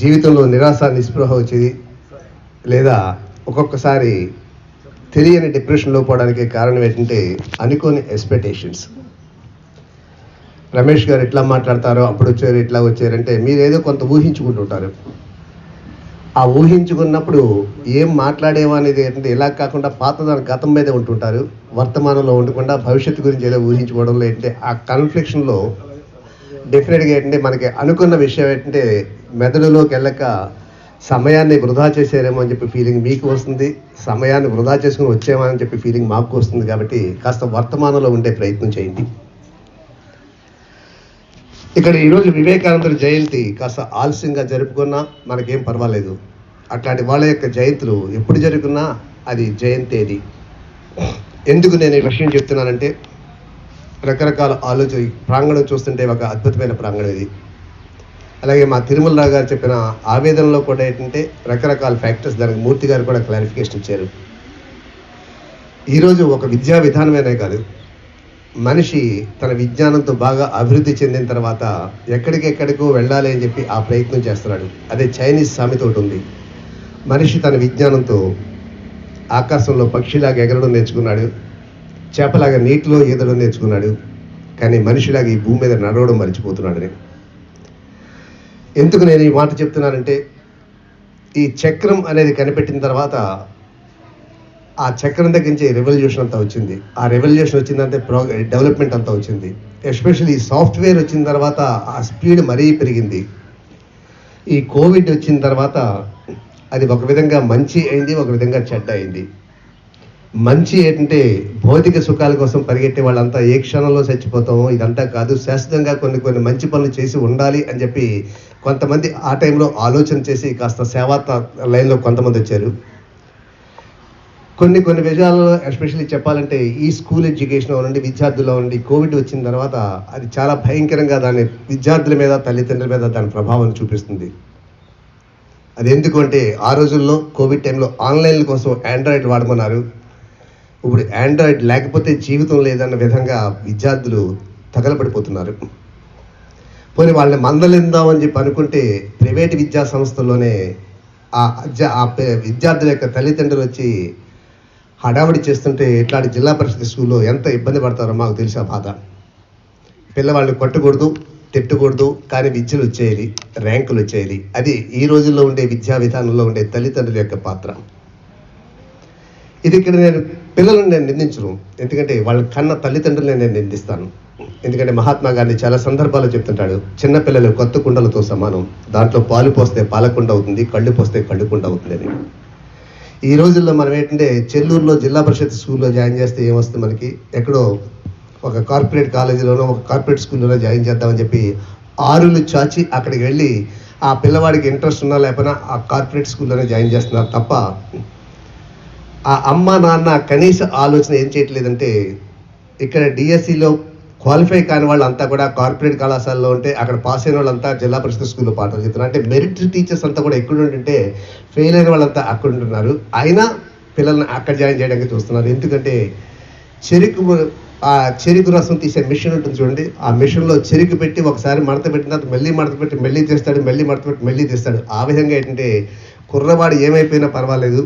జీవితంలో నిరాశ నిస్పృహ వచ్చేది. లేదా ఒక్కొక్కసారి తెలియని డిప్రెషన్లో పోవడానికి కారణం ఏంటంటే అనుకోని ఎక్స్పెక్టేషన్స్ రమేష్ గారు ఎట్లా మాట్లాడతారో అప్పుడు వచ్చారు ఎట్లా వచ్చారంటే మీరు ఏదో కొంత ఊహించుకుంటుంటారు ఆ ఊహించుకున్నప్పుడు ఏం మాట్లాడేమో అనేది ఏంటంటే ఇలా కాకుండా పాతదాని గతం మీదే ఉంటుంటారు. వర్తమానంలో ఉండకుండా భవిష్యత్తు గురించి ఏదో ఊహించుకోవడంలో ఏంటంటే ఆ కన్ఫ్లిక్షన్లో డెఫినెట్గా ఏంటంటే మనకి అనుకున్న విషయం ఏంటంటే మెదడులోకి వెళ్ళక సమయాన్ని వృధా చేశారేమో అని చెప్పి ఫీలింగ్ మీకు వస్తుంది. సమయాన్ని వృధా చేసుకుని వచ్చేమో అని చెప్పి ఫీలింగ్ మాకు వస్తుంది కాబట్టి కాస్త వర్తమానంలో ఉండే ప్రయత్నం చేయండి. ఇక్కడ ఈరోజు వివేకానందుడి జయంతి కాస్త ఆలస్యంగా జరుపుకున్నా మనకేం పర్వాలేదు. అట్లాంటి వాళ్ళ యొక్క జయంతులు ఎప్పుడు జరుగుతున్నా అది జయంతి అది ఎందుకు నేను ఈ విషయం చెప్తున్నానంటే రకరకాల ఆలోచన ప్రాంగణం చూస్తుంటే ఒక అద్భుతమైన ప్రాంగణం ఇది. అలాగే మా తిరుమలరావు గారు చెప్పిన ఆవేదనలో కూడా ఏంటంటే రకరకాల ఫ్యాక్టర్స్ దానికి మూర్తి గారు కూడా క్లారిఫికేషన్ ఇచ్చారు. ఈరోజు ఒక విద్యా విధానమేనే కాదు. మనిషి తన విజ్ఞానంతో బాగా అభివృద్ధి చెందిన తర్వాత ఎక్కడికెక్కడికో వెళ్ళాలి అని చెప్పి ఆ ప్రయత్నం చేస్తున్నాడు. అదే చైనీస్ సామెత ఒకటి ఉంది. మనిషి తన విజ్ఞానంతో ఆకాశంలో పక్షిలాగా ఎగరడం నేర్చుకున్నాడు. చేపలాగా నీటిలో ఈదడం నేర్చుకున్నాడు. కానీ మనిషిలాగా ఈ భూమి మీద నడవడం మర్చిపోతున్నాడని ఎందుకు నేను ఈ మాట చెప్తున్నానంటే ఈ చక్రం అనేది కనిపెట్టిన తర్వాత ఆ చక్రం దగ్గర నుంచి రెవల్యూషన్ అంతా వచ్చింది. ఆ రెవల్యూషన్ వచ్చిందంటే ప్రో డెవలప్మెంట్ అంతా వచ్చింది. ఎస్పెషల్లీ సాఫ్ట్వేర్ వచ్చిన తర్వాత ఆ స్పీడ్ మరీ పెరిగింది. ఈ కోవిడ్ వచ్చిన తర్వాత అది ఒక విధంగా మంచి అయింది ఒక విధంగా చెడ్డ అయింది. మంచి ఏంటంటే భౌతిక సుఖాల కోసం పరిగెట్టే వాళ్ళంతా ఏ క్షణంలో చచ్చిపోతామో ఇదంతా కాదు. శాశ్వతంగా కొన్ని కొన్ని మంచి పనులు చేసి ఉండాలి అని చెప్పి కొంతమంది ఆ టైంలో ఆలోచన చేసి కాస్త సేవా లైన్లో కొంతమంది వచ్చారు. కొన్ని కొన్ని విషయాల్లో ఎస్పెషల్లీ చెప్పాలంటే ఈ స్కూల్ ఎడ్యుకేషన్ అవ్వండి విద్యార్థుల్లో ఉండి కోవిడ్ వచ్చిన తర్వాత అది చాలా భయంకరంగా దాని విద్యార్థుల మీద తల్లిదండ్రుల మీద దాని ప్రభావం చూపిస్తుంది. అది ఎందుకంటే ఆ రోజుల్లో కోవిడ్ టైంలో ఆన్లైన్ కోసం ఆండ్రాయిడ్ వాడమన్నారు. ఇప్పుడు ఆండ్రాయిడ్ లేకపోతే జీవితం లేదన్న విధంగా విద్యార్థులు తగలబడిపోతున్నారు. పోనీ వాళ్ళని మందలిందామని చెప్పి అనుకుంటే ప్రైవేట్ విద్యా సంస్థల్లోనే ఆ ఆ పే- విద్యార్థుల యొక్క తల్లిదండ్రులు వచ్చి హడావిడి చేస్తుంటే ఇట్లాంటి జిల్లా పరిషత్ స్కూల్లో ఎంత ఇబ్బంది పడతారో మాకు తెలిసే ఆ బాధ. పిల్లవాళ్ళని కొట్టకూడదు తిట్టకూడదు కానీ విద్యలు వచ్చేయాలి ర్యాంకులు వచ్చేయాలి. అది ఈ రోజుల్లో ఉండే విద్యా విధానంలో ఉండే తల్లిదండ్రుల యొక్క పాత్ర. ఇది ఇక్కడ నేను పిల్లలను నేను నిందించను. ఎందుకంటే వాళ్ళ కన్న తల్లిదండ్రులను నేను నిందిస్తాను. ఎందుకంటే మహాత్మా గాంధీ చాలా సందర్భాల్లో చెప్తుంటాడు చిన్న పిల్లలు కొత్త కుండలతో సమానం. దాంట్లో పాలు పోస్తే పాలకుండ అవుతుంది కళ్ళు పోస్తే కళ్ళు కుండ అవుతుంది అని ఈ రోజుల్లో మనం ఏంటంటే చెల్లూరులో జిల్లా పరిషత్ స్కూల్లో జాయిన్ చేస్తే ఏమొస్తుంది మనకి? ఎక్కడో ఒక కార్పొరేట్ కాలేజీలోనో ఒక కార్పొరేట్ స్కూల్లోనో జాయిన్ చేద్దామని చెప్పి ఆరులు చాచి అక్కడికి వెళ్ళి ఆ పిల్లవాడికి ఇంట్రెస్ట్ ఉన్నా లేకపోయినా ఆ కార్పొరేట్ స్కూల్లోనే జాయిన్ చేస్తున్నారు తప్ప ఆ అమ్మ నాన్న కనీస ఆలోచన ఏం చేయట్లేదంటే ఇక్కడ డిఎస్సిలో క్వాలిఫై కాని వాళ్ళంతా కూడా కార్పొరేట్ కళాశాలలో ఉంటే అక్కడ పాస్ అయిన వాళ్ళంతా జిల్లా పరిషత్ స్కూల్లో పాఠాలు చెప్తున్నారు. అంటే మెరిట్ టీచర్స్ అంతా కూడా ఎక్కడ ఉంటుంటే ఫెయిల్ అయిన వాళ్ళంతా అక్కడ ఉంటున్నారు. అయినా పిల్లల్ని అక్కడ జాయిన్ చేయడానికి చూస్తున్నారు. ఎందుకంటే చెరుకు ఆ చెరుకు రసం తీసే మిషన్ ఉంటుంది చూడండి. ఆ మిషన్లో చెరుకు పెట్టి ఒకసారి మడత పెట్టిన తర్వాత మళ్ళీ మడత పెట్టి మళ్ళీ తీస్తాడు మళ్ళీ మడత పెట్టి మళ్ళీ తీస్తాడు. ఆ విధంగా ఏంటంటే కుర్రవాడు ఏమైపోయినా పర్వాలేదు.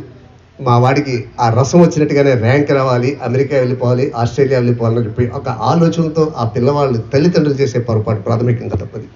మా వాడికి ఆ రసం వచ్చినట్టుగానే ర్యాంక్ రావాలి అమెరికా వెళ్ళిపోవాలి ఆస్ట్రేలియా వెళ్ళిపోవాలని చెప్పి ఒక ఆలోచనతో ఆ పిల్లవాళ్ళు తల్లిదండ్రులు చేసే పొరపాటు ప్రాథమికంగా తప్పది.